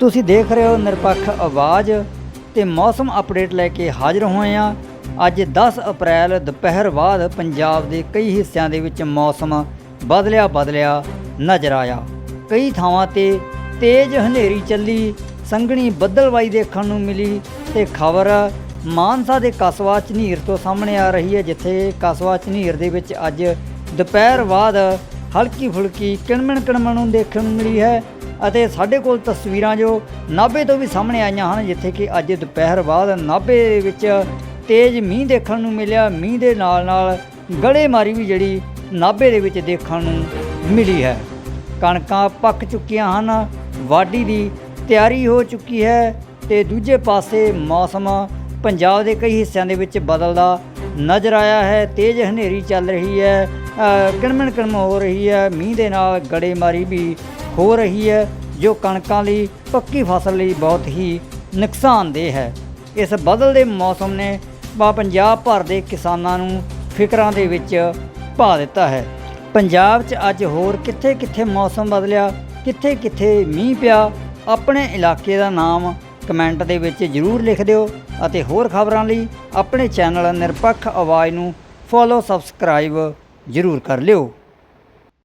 ਤੁਸੀਂ ਦੇਖ ਰਹੇ ਹੋ ਨਿਰਪੱਖ ਆਵਾਜ਼ ਤੇ ਮੌਸਮ ਅਪਡੇਟ ਲੈ ਕੇ ਹਾਜ਼ਰ ਹੋਏ ਹਾਂ। ਅੱਜ 10 ਅਪ੍ਰੈਲ, ਦੁਪਹਿਰ ਬਾਅਦ ਪੰਜਾਬ ਦੇ ਕਈ ਹਿੱਸਿਆਂ ਦੇ ਵਿੱਚ ਮੌਸਮ ਬਦਲਿਆ ਬਦਲਿਆ ਨਜ਼ਰ ਆਇਆ। ਕਈ ਥਾਵਾਂ ਤੇ ਤੇਜ਼ ਹਨੇਰੀ ਚੱਲੀ, ਸੰਘਣੀ ਬੱਦਲਵਾਈ ਦੇਖਣ ਨੂੰ ਮਿਲੀ ਤੇ ਖਬਰ ਮਾਨਸਾ ਦੇ ਕਸਬਾ ਝਨੀਰ ਤੋਂ ਸਾਹਮਣੇ ਆ ਰਹੀ ਹੈ, ਜਿੱਥੇ ਕਸਬਾ ਝਨੀਰ ਦੇ ਵਿੱਚ ਅੱਜ ਦੁਪਹਿਰ ਬਾਅਦ ਹਲਕੀ ਫੁਲਕੀ ਕਿਣਮਣ ਕਿਣਮਣ ਨੂੰ ਦੇਖਣ ਨੂੰ ਮਿਲੀ ਹੈ। ਅਤੇ ਸਾਡੇ ਕੋਲ ਤਸਵੀਰਾਂ ਜੋ ਨਾਭੇ ਤੋਂ ਵੀ ਸਾਹਮਣੇ ਆਈਆਂ ਹਨ ਜਿੱਥੇ ਕਿ ਅੱਜ ਦੁਪਹਿਰ ਬਾਅਦ ਨਾਭੇ ਦੇ ਵਿੱਚ ਤੇਜ਼ ਮੀਂਹ ਦੇਖਣ ਨੂੰ ਮਿਲਿਆ। ਮੀਂਹ ਦੇ ਨਾਲ ਨਾਲ ਗੜੇਮਾਰੀ ਵੀ ਜਿਹੜੀ ਨਾਭੇ ਦੇ ਵਿੱਚ ਦੇਖਣ ਨੂੰ ਮਿਲੀ ਹੈ। ਕਣਕਾਂ ਪੱਕ ਚੁੱਕੀਆਂ ਹਨ ਵਾਢੀ ਦੀ ਤਿਆਰੀ ਹੋ ਚੁੱਕੀ ਹੈ ਤੇ ਦੂਜੇ ਪਾਸੇ ਮੌਸਮ ਪੰਜਾਬ ਦੇ ਕਈ ਹਿੱਸਿਆਂ ਦੇ ਵਿੱਚ ਬਦਲਦਾ ਨਜ਼ਰ ਆਇਆ ਹੈ। ਤੇਜ਼ ਹਨੇਰੀ ਚੱਲ ਰਹੀ ਹੈ ਅ, ਕਿਣਮਣ ਕਿਣਮ ਹੋ ਰਹੀ ਹੈ। ਮੀਂਹ ਦੇ ਨਾਲ ਗੜੇਮਾਰੀ ਵੀ ਹੋ ਰਹੀ ਹੈ, ਜੋ ਕਣਕਾਂ ਲਈ, ਪੱਕੀ ਫਸਲ ਲਈ ਬਹੁਤ ਹੀ ਨੁਕਸਾਨਦੇਹ ਹੈ। ਇਸ ਬਦਲਦੇ ਮੌਸਮ ਨੇ ਪਾ ਪੰਜਾਬ ਭਰ ਦੇ ਕਿਸਾਨਾਂ ਨੂੰ ਫਿਕਰਾਂ ਦੇ ਵਿੱਚ ਪਾ ਦਿੱਤਾ ਹੈ। ਪੰਜਾਬ 'ਚ ਅੱਜ ਹੋਰ ਕਿੱਥੇ-ਕਿੱਥੇ ਮੌਸਮ ਬਦਲਿਆ, ਕਿੱਥੇ-ਕਿੱਥੇ ਮੀਂਹ ਪਿਆ, ਆਪਣੇ ਇਲਾਕੇ ਦਾ ਨਾਮ ਕਮੈਂਟ ਦੇ ਵਿੱਚ ਜਰੂਰ ਲਿਖ ਦਿਓ ਅਤੇ ਹੋਰ ਖਬਰਾਂ ਲਈ ਆਪਣੇ ਚੈਨਲ ਨਿਰਪੱਖ ਆਵਾਜ਼ ਨੂੰ ਫੋਲੋ, ਸਬਸਕ੍ਰਾਈਬ ਜਰੂਰ ਕਰ ਲਿਓ।